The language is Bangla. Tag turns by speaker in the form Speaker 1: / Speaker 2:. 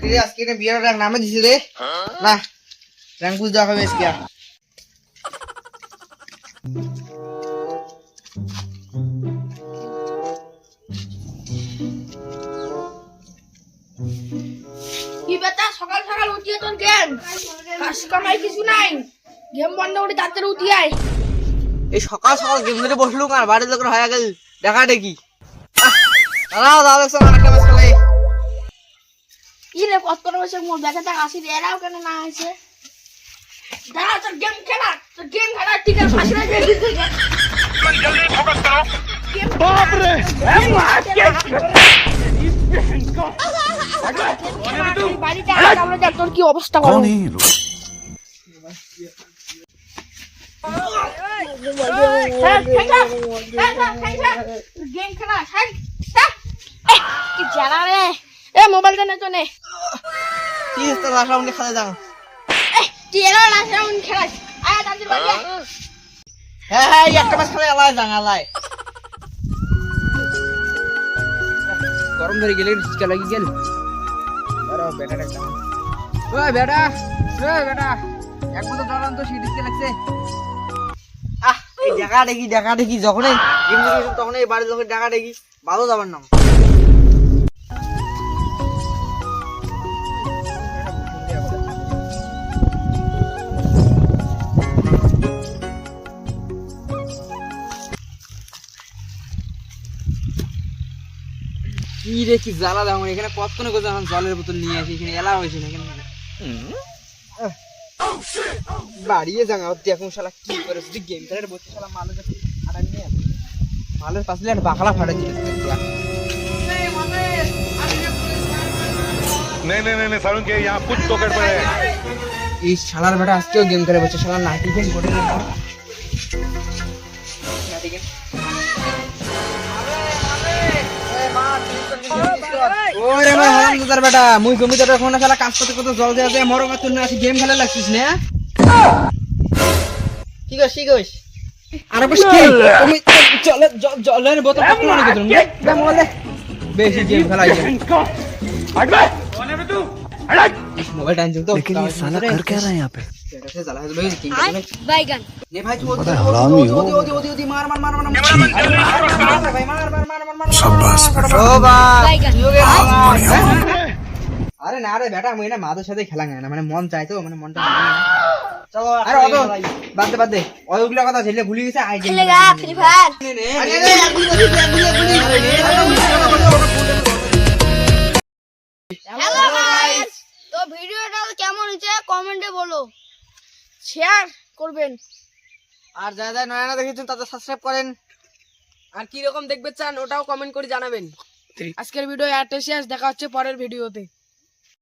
Speaker 1: কিরে আজকে না বিয়ের র্যাঙ্ক নামে দিছি রে না র্যাঙ্ক বুঝ দেওয়া হবে আজকে
Speaker 2: সকাল সকাল উঠিয়ে তোর গেম কাজ কামাই কিছু নাই। গেম বন্ধ করে তাড়াতাড়ি আয়।
Speaker 1: এই সকাল সকাল গেম ধরে বসলুম আর বাড়ির লোকের হয়ে গেল। দেখা দেখি। দাঁড়াও দাঁড়াও দেখছ অনেকটা ম্যাচ
Speaker 2: রে কত করে বসে মোর ব্যাগে টাকা আসি রে এরাও কেন না আছে দাঁড়া তোর গেম খেলা। তোর গেম খেলা ঠিক আছে ফাঁসি বাড়িতে আমরা খেলা নে
Speaker 1: হ্যাঁ হ্যাঁ একটা মাস গরম ধরে গেলে গেল। ওই বেটা ওই বেটা এক মতো জল আনতো লাগছে। আহ, এই দেখা দেখি দেখা দেখি যখনই তখনই বাড়ির লোকের দেখা দেখি ভালো যাবার নাম। কি রে কি জ্বালা দেখো এখানে কতক্ষণ করে এখন জলের বোতল নিয়ে আসি এখানে এলা হয়েছে না এখানে আহ, বাড়িয়ে যাঙা তুই এখন শালা কি করে যদি গেম খেলার বসে শালা মালের কাছে আটা নিয়ে আসে। মালের পাশে একটা বাকলা ফাটা দিল
Speaker 3: नहीं नहीं नहीं नहीं सारुण के यहाँ कुछ तो गड़बड़ है
Speaker 1: এই শালার বেটা আজকেও গেম খেলে বসে শালা নাটি গেম করে না নাটি গেম ওরে ভাই হারাম দাদার বেটা মুই জমিদার এখন শালা কাজ করতে করতে জল দেওয়া যায় মরো তুই না আসি গেম খেলা লাগছিস না কি কইস কি কইস আরে বস কি তুমি জলের জ- জলের বোতল কত মনে করছিস দে মোবাইল দে বেশি গেম খেলা মোবাইল টাইম তো
Speaker 4: लेकिन ये साला कर क्या रहा है यहाँ पे
Speaker 1: আরে না রে বেটা আমি না মাদের সাথে খেলা না মানে মন চাইতো মানে মনটা কথা
Speaker 2: ভিডিওটা কেমন হয়েছে কমেন্টে বলো শেয়ার করবেন।
Speaker 1: আর যা যা নয়না দেখেছেন তাদের সাবস্ক্রাইব করেন।
Speaker 5: আর কি রকম দেখবে চান ওটাও কমেন্ট করে জানাবেন। আজকের ভিডিও এত শেষ দেখা হচ্ছে পরের ভিডিওতে